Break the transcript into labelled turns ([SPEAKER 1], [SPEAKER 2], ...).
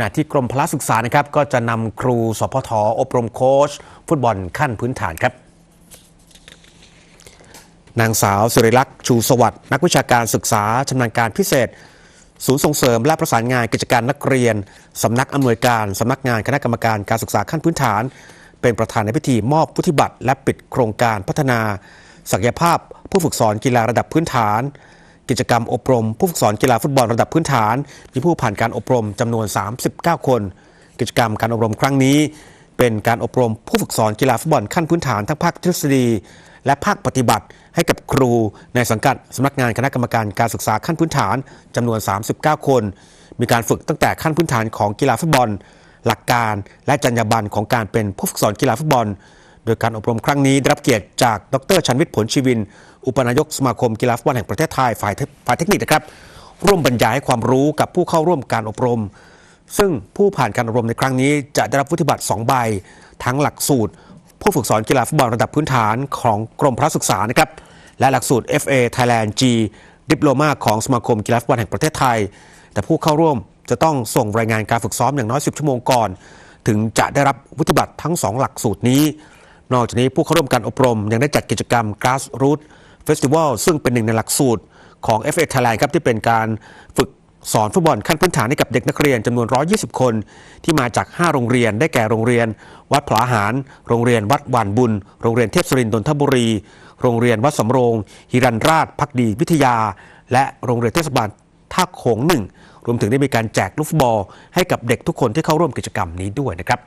[SPEAKER 1] ณะที่กรมพละศึกษานะครับก็จะนำครูสพทอบรมโค้ชฟุตบอลขั้นพื้นฐานครับนางสาวสิริลักษณ์ชูสวัสดิ์นักวิชาการศึกษาชำนาญการพิเศษ ศูนย์ส่งเสริมและประสานงานกิจการนักเรียน สำนักอำนวยการ สำนักงานคณะกรรมการการศึกษาขั้นพื้นฐาน เป็นประธานในพิธีมอบพุทธิบัตรและปิดโครงการพัฒนา ศักยภาพผู้ฝึกสอนกีฬาระดับพื้นฐาน กิจกรรมอบรม ผู้ฝึกสอนกีฬาฟุตบอลระดับพื้นฐาน มีผู้ผ่านการอบรมจำนวน 39 คน กิจกรรมการอบรมครั้งนี้ เป็นการอบรมผู้ฝึกสอนกีฬาฟุตบอลขั้นพื้นฐานทั้งภาคทฤษฎี และภาคปฏิบัติให้กับครูในสังกัดสำนักงานคณะกรรมการการศึกษาขั้นพื้นฐานจำนวน 39 คน มีการฝึกตั้งแต่ขั้นพื้นฐานของกีฬาฟุตบอล หลักการและจรรยาบรรณของการเป็นผู้ฝึกสอนกีฬาฟุตบอล โดยการอบรมครั้งนี้ได้รับเกียรติจากดรชันวิทย์ผลชีวิน อุปนายกสมาคมกีฬาฟุตบอลแห่งประเทศไทยฝ่ายเทฝ่ายเทคนิคนะครับ ร่วมบรรยายให้ความรู้กับผู้เข้าร่วมการอบรม ซึ่งผู้ผ่านการอบรมในครั้งนี้จะได้รับวุฒิบัตร2ใบทั้งหลักสูตร ผู้ฝึกสอนกีฬาฟุตบอลระดับพื้นฐานของกรมพระศึกษานะครับและหลักสูตร FA Thailand G Diploma ของสมาคมกีฬาฟุตบอลแห่งประเทศไทย แต่ผู้เข้าร่วมจะต้องส่งรายงานการฝึกซ้อมอย่างน้อย 10 ชั่วโมงก่อน ถึงจะได้รับวุฒิบัตรทั้ง 2 หลักสูตรนี้ นอกจากนี้ผู้เข้าร่วมการอบรม ยังได้จัดกิจกรรม Grassroots Festival ซึ่งเป็นหนึ่งในหลักสูตรของ FA Thailand ครับที่เป็นการฝึกสอนฟุตบอลขั้นพื้นฐานให้กับเด็กนักเรียนจำนวน 120 คน ที่มาจาก 5 โรงเรียน ได้แก่โรงเรียน วัดผลาหาร โรงเรียนวัดหวานบุญ โรงเรียนเทพศรินทร์นนทบุรี โรงเรียนวัดสำโรงฮิรันราชพักดี วิทยา และโรงเรียนเทศบาลท่าโขงหนึ่งรวมถึงได้มีการแจกลูกบอลให้กับเด็กทุกคนที่เข้าร่วมกิจกรรมนี้ด้วยนะครับ